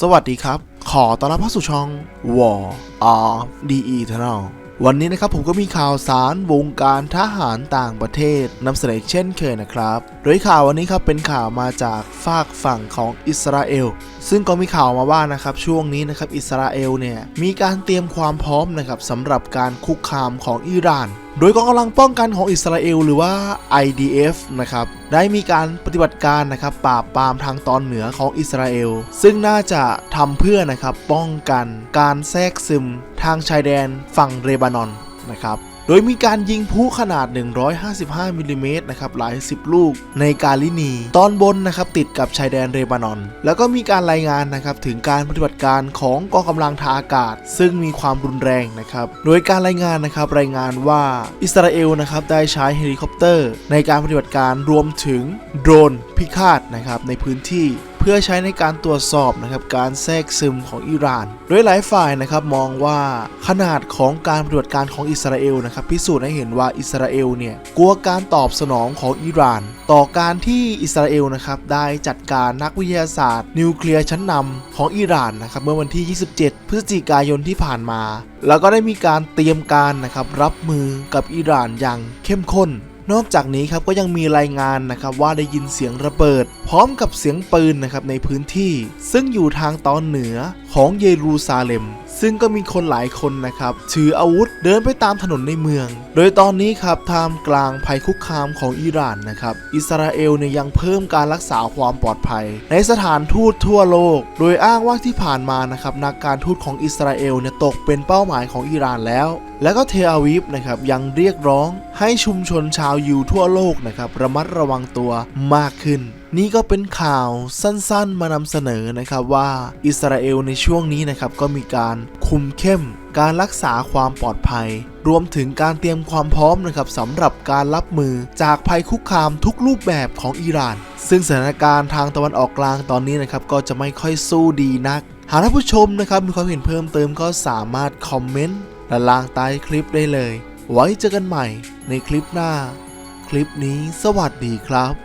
สวัสดีครับ ขอต้อนรับเข้าสู่ช่อง War of the Eternal วันนี้นะครับผมก็มีข่าวสารวงการทหารต่างประเทศนำเสนอเช่นเคยนะครับ โดยข่าววันนี้ครับเป็นข่าวมาจากฝากฝั่งของอิสราเอล ซึ่งก็มีข่าวมาว่านะครับช่วงนี้นะครับอิสราเอลเนี่ยมีการเตรียมความพร้อมนะครับสำหรับการคุกคามของอิหร่าน โดยกองกำลังป้องกันของอิสราเอลหรือว่า IDF นะครับได้มีการปฏิบัติการนะครับปราบปรามทางตอนเหนือของอิสราเอล ซึ่งน่าจะทำเพื่อนะครับป้องกันการแทรกซึมทางชายแดนฝั่งเลบานอนนะครับ โดยมีการยิงพลุขนาด 155มิลลิเมตรนะครับหลาย 10 ลูก ในกาลินี ตอนบนนะครับติดกับชายแดนเลบานอน แล้วก็มีการรายงานนะครับถึงการปฏิบัติการของกองกำลังทางอากาศ ซึ่งมีความรุนแรงนะครับโดยการรายงานนะครับรายงานว่าอิสราเอลนะครับได้ใช้เฮลิคอปเตอร์ ในการปฏิบัติการรวมถึงโดรนพิฆาตนะครับในพื้นที่ พื่อใช้ในการตรวจสอบนะครับการแทรกซึมของอิหร่าน โดยหลายฝ่ายนะครับมองว่าขนาดของการปฏิบัติการของอิสราเอลนะครับพิสูจน์ให้เห็นว่าอิสราเอลเนี่ยกลัวการตอบสนองของอิหร่าน ต่อการที่อิสราเอลนะครับได้จัดการนักวิทยาศาสตร์ นิวเคลียร์ชั้นนำของอิหร่านนะครับเมื่อวันที่ 27 พฤศจิกายนที่ผ่านมา แล้วก็ได้มีการเตรียมการนะครับรับมือกับอิหร่านอย่างเข้มข้น นอกจากนี้ครับก็ยังมีรายงานนะครับว่าได้ยินเสียงระเบิด พร้อมกับเสียงปืนนะครับในพื้นที่ ซึ่งอยู่ทางตอนเหนือของเยรูซาเล็ม ซึ่งก็มีคนหลายคนนะครับถืออาวุธเดินไปตามถนนในเมือง โดยตอนนี้ครับท่ามกลางภัยคุกคามของอิหร่านนะครับอิสราเอลเนี่ยยังเพิ่มการรักษาความปลอดภัย ในสถานทูตทั่วโลก โดยอ้างว่าที่ผ่านมานะครับนักการทูตของอิสราเอลเนี่ยตกเป็นเป้าหมายของอิหร่านแล้ว แล้วก็เทอาวีฟนะครับยังเรียกร้องให้ชุมชนชาวยิวทั่วโลกนะครับระมัดระวังตัวมากขึ้น นี่ก็เป็นข่าวสั้นๆมานำเสนอนะครับว่าอิสราเอลในช่วงนี้นะครับก็มีการคุมเข้มการรักษาความปลอดภัย รวมถึงการเตรียมความพร้อมนะครับสำหรับการรับมือจากภัยคุกคามทุกรูปแบบของอิหร่าน ซึ่งสถานการณ์ทางตะวันออกกลางตอนนี้นะครับก็จะไม่ค่อยสู้ดีนัก หากท่านผู้ชมนะครับมีความเห็นเพิ่มเติมก็สามารถคอมเมนต์และล่างใต้คลิปได้เลย ไว้เจอกันใหม่ในคลิปหน้า คลิปนี้สวัสดีครับ